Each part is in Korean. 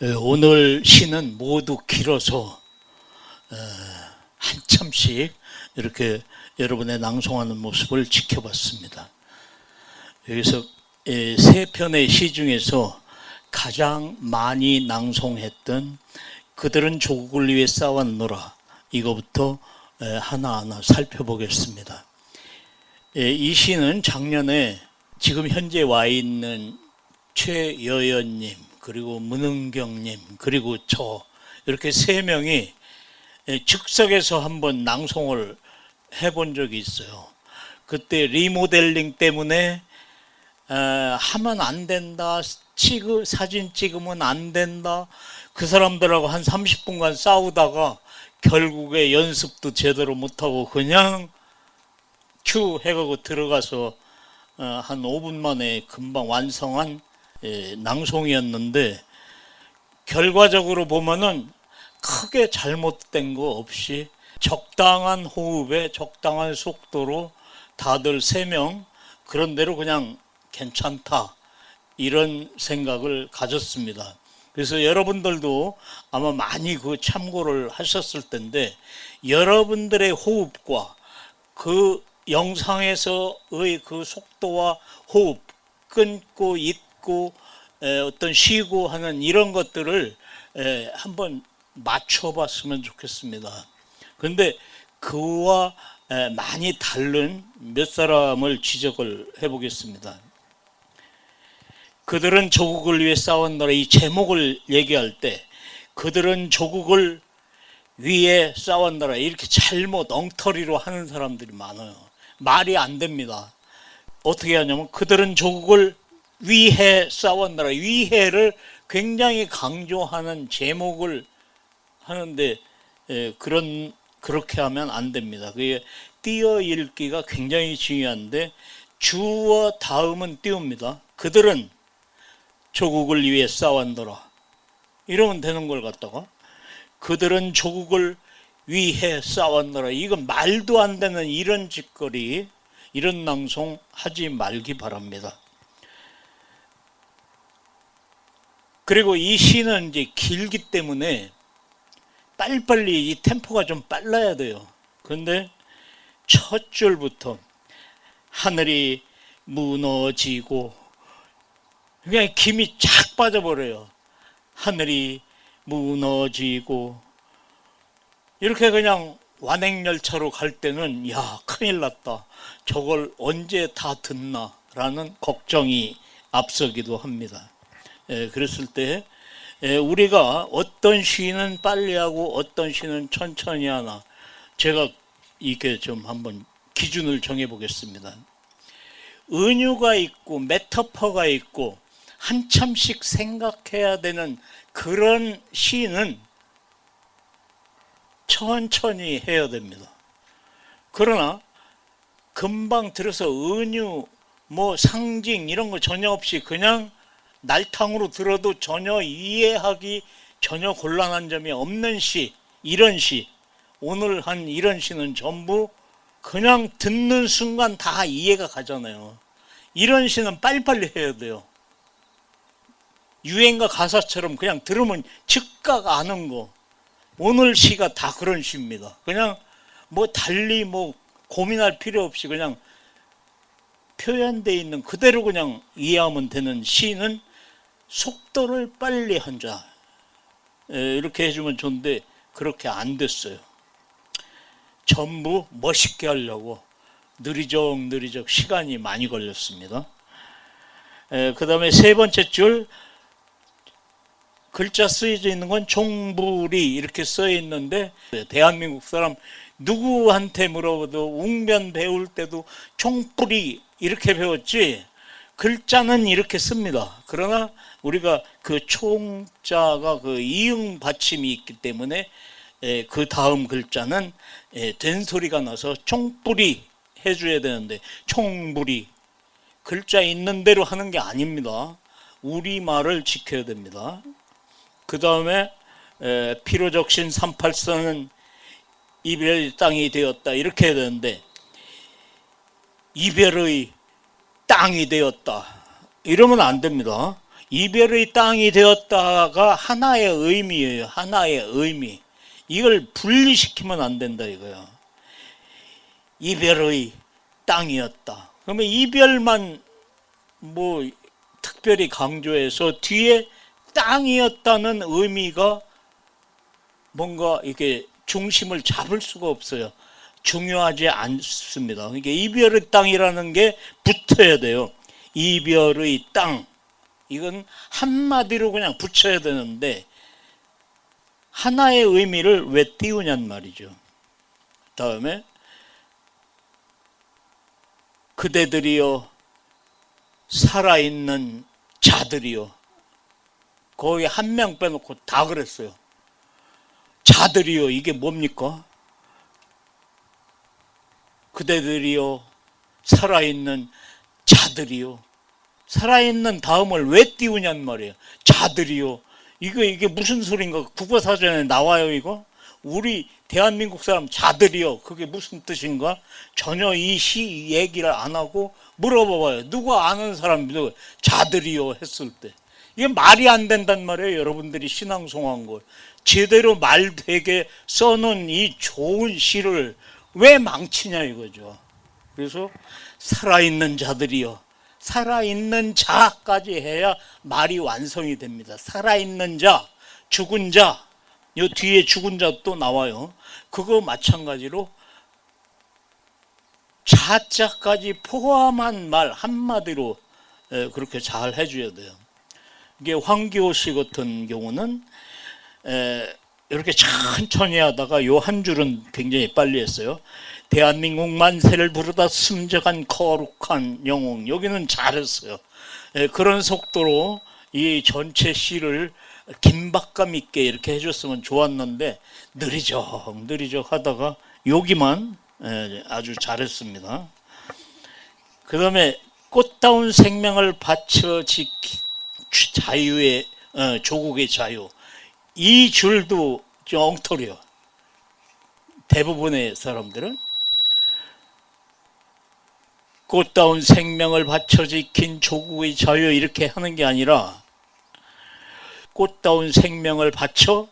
에, 오늘 시는 모두 길어서 에, 한참씩 이렇게 여러분의 낭송하는 모습을 지켜봤습니다. 여기서 에, 세 편의 시 중에서 가장 많이 낭송했던 그들은 조국을 위해 싸웠노라 이거부터 에, 하나하나 살펴보겠습니다. 에, 이 시는 작년에 지금 현재 와 있는 최여연님 그리고 문은경님 그리고 저 이렇게 세 명이 에, 즉석에서 한번 낭송을 해본 적이 있어요. 그때 리모델링 때문에 에, 하면 안 된다. 찍으, 사진 찍으면 안 된다. 그 사람들하고 한 30분간 싸우다가 결국에 연습도 제대로 못하고 그냥 큐 해가고 들어가서 어, 한 5분 만에 금방 완성한 예, 낭송이었는데 결과적으로 보면은 크게 잘못된 거 없이 적당한 호흡에 적당한 속도로 다들 세 명 그런 대로 그냥 괜찮다 이런 생각을 가졌습니다. 그래서 여러분들도 아마 많이 그 참고를 하셨을 텐데 여러분들의 호흡과 그 영상에서의 그 속도와 호흡 끊고 있 고 에, 어떤 쉬고 하는 이런 것들을 에, 한번 맞춰봤으면 좋겠습니다. 근데 그와 에, 많이 다른 몇 사람을 지적을 해보겠습니다. 그들은 조국을 위해 싸웠노라 이 제목을 얘기할 때 그들은 조국을 위해 싸웠노라 이렇게 잘못 엉터리로 하는 사람들이 많아요. 말이 안 됩니다. 어떻게 하냐면 그들은 조국을 위해 싸웠노라 위해를 굉장히 강조하는 제목을 하는데 에, 그런 그렇게 하면 안 됩니다. 그게 띄어 읽기가 굉장히 중요한데 주어 다음은 띄웁니다. 그들은 조국을 위해 싸웠노라. 이러면 되는 걸 갖다가 그들은 조국을 위해 싸웠노라. 이건 말도 안 되는 이런 짓거리, 이런 낭송 하지 말기 바랍니다. 그리고 이 시는 이제 길기 때문에 빨리빨리 이 템포가 좀 빨라야 돼요. 그런데 첫 줄부터 하늘이 무너지고 그냥 김이 쫙 빠져버려요. 하늘이 무너지고 이렇게 그냥 완행열차로 갈 때는 야 큰일 났다. 저걸 언제 다 듣나라는 걱정이 앞서기도 합니다. 예, 그랬을 때 예, 우리가 어떤 시는 빨리 하고 어떤 시는 천천히 하나 제가 이렇게 좀 한번 기준을 정해 보겠습니다. 은유가 있고 메타퍼가 있고 한참씩 생각해야 되는 그런 시는 천천히 해야 됩니다. 그러나 금방 들어서 은유 뭐 상징 이런 거 전혀 없이 그냥 날탕으로 들어도 전혀 이해하기 전혀 곤란한 점이 없는 시 이런 시 오늘 한 이런 시는 전부 그냥 듣는 순간 다 이해가 가잖아요. 이런 시는 빨리빨리 해야 돼요. 유행가 가사처럼 그냥 들으면 즉각 아는 거. 오늘 시가 다 그런 시입니다. 그냥 뭐 달리 뭐 고민할 필요 없이 그냥 표현되어 있는 그대로 그냥 이해하면 되는 시는 속도를 빨리 한 자. 에, 이렇게 해주면 좋은데 그렇게 안 됐어요. 전부 멋있게 하려고 느리적 느리적 시간이 많이 걸렸습니다. 그 다음에 세 번째 줄 글자 쓰여져 있는 건 종불이 이렇게 써 있는데 대한민국 사람 누구한테 물어봐도 웅변 배울 때도 총뿌리 이렇게 배웠지 글자는 이렇게 씁니다. 그러나 우리가 그 총자가 그 이응 받침이 있기 때문에 에, 그 다음 글자는 에, 된 소리가 나서 총뿌리 해줘야 되는데 총뿌리 글자 있는 대로 하는 게 아닙니다. 우리 말을 지켜야 됩니다. 그 다음에 피로적신 38선은 이별 땅이 되었다 이렇게 해야 되는데 이별의 땅이 되었다 이러면 안 됩니다. 이별의 땅이 되었다가 하나의 의미예요. 하나의 의미. 이걸 분리시키면 안 된다 이거야. 이별의 땅이었다. 그러면 이별만 뭐 특별히 강조해서 뒤에 땅이었다는 의미가 뭔가 이게 중심을 잡을 수가 없어요. 중요하지 않습니다. 그러니까 이별의 땅이라는 게 붙어야 돼요. 이별의 땅. 이건 한마디로 그냥 붙여야 되는데 하나의 의미를 왜 띄우냔 말이죠. 다음에 그대들이여 살아있는 자들이요. 거의 한 명 빼놓고 다 그랬어요. 자들이요. 이게 뭡니까? 그대들이요. 살아있는 자들이요. 살아있는 다음을 왜 띄우냔 말이에요. 자들이요. 이거 이게 무슨 소린가? 국어사전에 나와요 이거? 우리 대한민국 사람 자들이요. 그게 무슨 뜻인가? 전혀 이 시 얘기를 안 하고 물어봐봐요. 누가 아는 사람 누구? 자들이요 했을 때 이게 말이 안 된단 말이에요. 여러분들이 신앙송한 걸 제대로 말 되게 써놓은 이 좋은 시를 왜 망치냐 이거죠. 그래서 살아있는 자들이요. 살아있는 자까지 해야 말이 완성이 됩니다. 살아있는 자, 죽은 자, 요 뒤에 죽은 자 또 나와요. 그거 마찬가지로 자자까지 포함한 말 한마디로 에, 그렇게 잘 해줘야 돼요. 이게 황기호 씨 같은 경우는 에, 이렇게 천천히 하다가 요 한 줄은 굉장히 빨리 했어요. 대한민국 만세를 부르다 숨져간 거룩한 영웅. 여기는 잘했어요. 에, 그런 속도로 이 전체 시를 긴박감 있게 이렇게 해줬으면 좋았는데 느리적 느리적 하다가 여기만 에, 아주 잘했습니다. 그 다음에 꽃다운 생명을 바쳐 지키 자유의 어, 조국의 자유 이 줄도 좀 엉터리요. 대부분의 사람들은 꽃다운 생명을 바쳐 지킨 조국의 자유 이렇게 하는 게 아니라 꽃다운 생명을 바쳐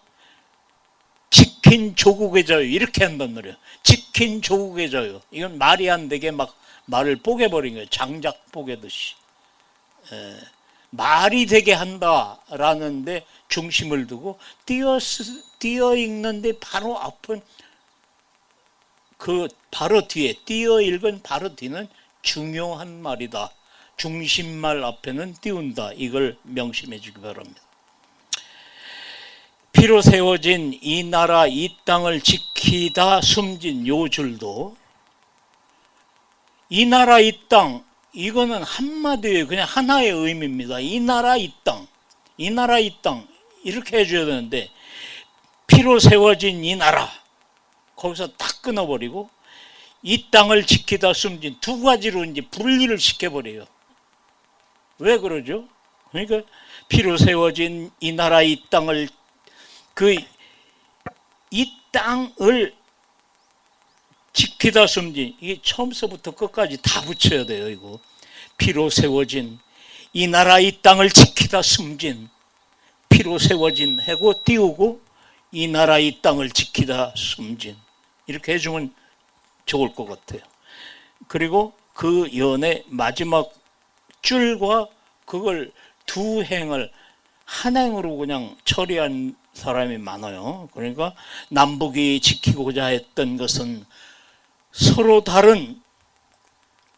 지킨 조국의 자유 이렇게 한단 말이에요. 지킨 조국의 자유. 이건 말이 안 되게 막 말을 뽀개버린 거예요. 장작 뽀개듯이. 에, 말이 되게 한다라는데 중심을 두고 띄어 쓰- 띄어 읽는데 바로 앞은 그 바로 뒤에 띄어 읽은 바로 뒤는 중요한 말이다. 중심말 앞에는 띄운다. 이걸 명심해 주기 바랍니다. 피로 세워진 이 나라 이 땅을 지키다 숨진 요 줄도 이 나라 이 땅 이거는 한마디에 그냥 하나의 의미입니다. 이 나라 이 땅, 이 나라 이 땅 이렇게 해줘야 되는데 피로 세워진 이 나라 거기서 딱 끊어버리고 이 땅을 지키다 숨진 두 가지로 이제 분리를 시켜버려요. 왜 그러죠? 그러니까 피로 세워진 이 나라 이 땅을 그 이 땅을 지키다 숨진 이게 처음서부터 끝까지 다 붙여야 돼요 이거 피로 세워진 이 나라 이 땅을 지키다 숨진 피로 세워진 하고 띄우고 이 나라 이 땅을 지키다 숨진 이렇게 해주면 좋을 것 같아요 그리고 그 연의 마지막 줄과 그걸 두 행을 한 행으로 그냥 처리한 사람이 많아요. 그러니까 남북이 지키고자 했던 것은 서로 다른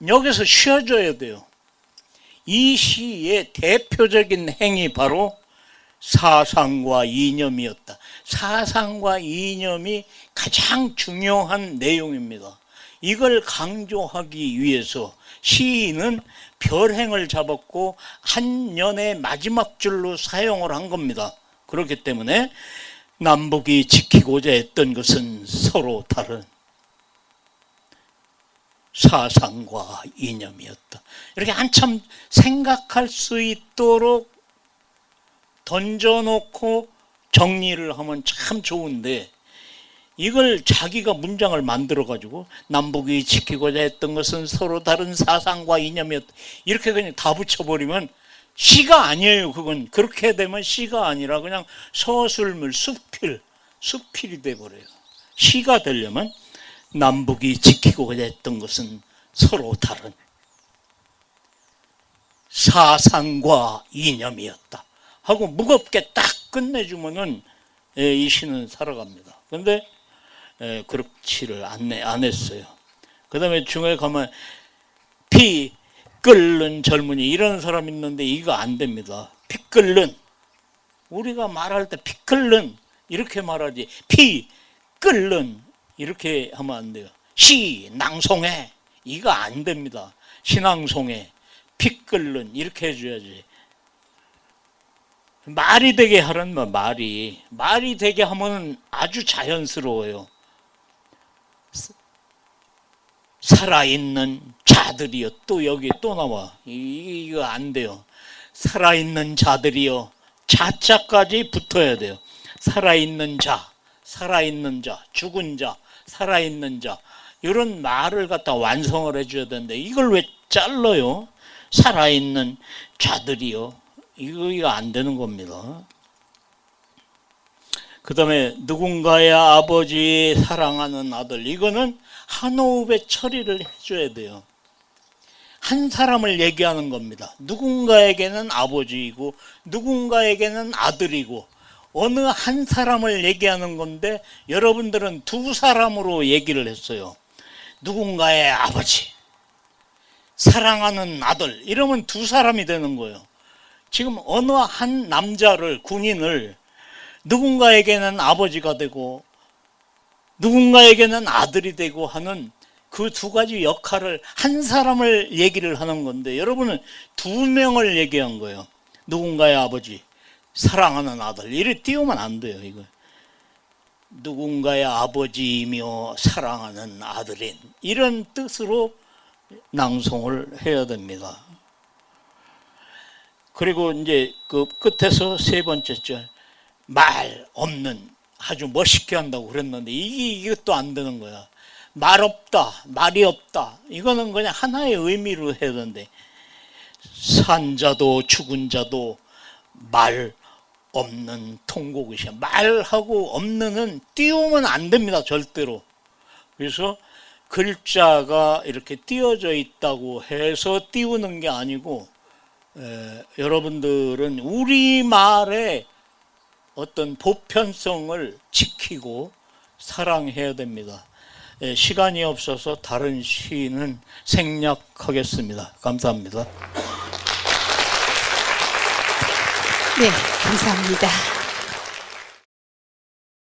여기서 쉬어줘야 돼요. 이 시의 대표적인 행이 바로 사상과 이념이었다. 사상과 이념이 가장 중요한 내용입니다. 이걸 강조하기 위해서 시인은 별행을 잡았고 한 년의 마지막 줄로 사용을 한 겁니다. 그렇기 때문에 남북이 지키고자 했던 것은 서로 다른 사상과 이념이었다. 이렇게 한참 생각할 수 있도록 던져놓고 정리를 하면 참 좋은데 이걸 자기가 문장을 만들어 가지고 남북이 지키고자 했던 것은 서로 다른 사상과 이념이었다. 이렇게 그냥 다 붙여버리면 시가 아니에요. 그건 그렇게 되면 시가 아니라 그냥 서술물 수필 수필이 돼 버려요. 시가 되려면 남북이 지키고 했던 것은 서로 다른 사상과 이념이었다. 하고 무겁게 딱 끝내주면은 예, 이 시는 살아갑니다. 근데 예, 그렇지를 안 했어요. 그 다음에 중에 가면 피 끓는 젊은이 이런 사람 있는데 이거 안 됩니다. 피 끓는 우리가 말할 때 피 끓는 이렇게 말하지 피 끓는 이렇게 하면 안 돼요. 시 낭송해 이거 안 됩니다. 신앙송해 피 끓는 이렇게 해줘야지. 말이 되게 말 말이 말이 되게 하면 아주 자연스러워요. 살아있는 자들이여 또 여기 또 나와 이- 이거 안 돼요 살아있는 자들이여 자자까지 붙어야 돼요 살아있는 자 살아있는 자 죽은 자 살아있는 자 이런 말을 갖다 완성을 해줘야 되는데 이걸 왜 잘라요 살아있는 자들이여 이거 이거 안 되는 겁니다 그 다음에 누군가의 아버지 사랑하는 아들 이거는 한 호흡에 처리를 해줘야 돼요. 한 사람을 얘기하는 겁니다. 누군가에게는 아버지이고 누군가에게는 아들이고 어느 한 사람을 얘기하는 건데 여러분들은 두 사람으로 얘기를 했어요. 누군가의 아버지, 사랑하는 아들 이러면 두 사람이 되는 거예요. 지금 어느 한 남자를 군인을 누군가에게는 아버지가 되고 누군가에게는 아들이 되고 하는 그 두 가지 역할을 한 사람을 얘기를 하는 건데 여러분은 두 명을 얘기한 거예요. 누군가의 아버지, 사랑하는 아들. 이래 띄우면 안 돼요, 이거. 누군가의 아버지이며 사랑하는 아들인 이런 뜻으로 낭송을 해야 됩니다. 그리고 이제 그 끝에서 세 번째 절 말 없는 아주 멋있게 한다고 그랬는데 이게 이것도 안 되는 거야. 말 없다, 말이 없다. 이거는 그냥 하나의 의미로 해야 되는데 산 자도 죽은 자도 말 없는 통곡이시야. 말하고 없는은 띄우면 안 됩니다, 절대로. 그래서 글자가 이렇게 띄어져 있다고 해서 띄우는 게 아니고 에, 여러분들은 우리 말에 어떤 보편성을 지키고 사랑해야 됩니다. 예, 시간이 없어서 다른 시는 생략하겠습니다. 감사합니다. 네, 감사합니다.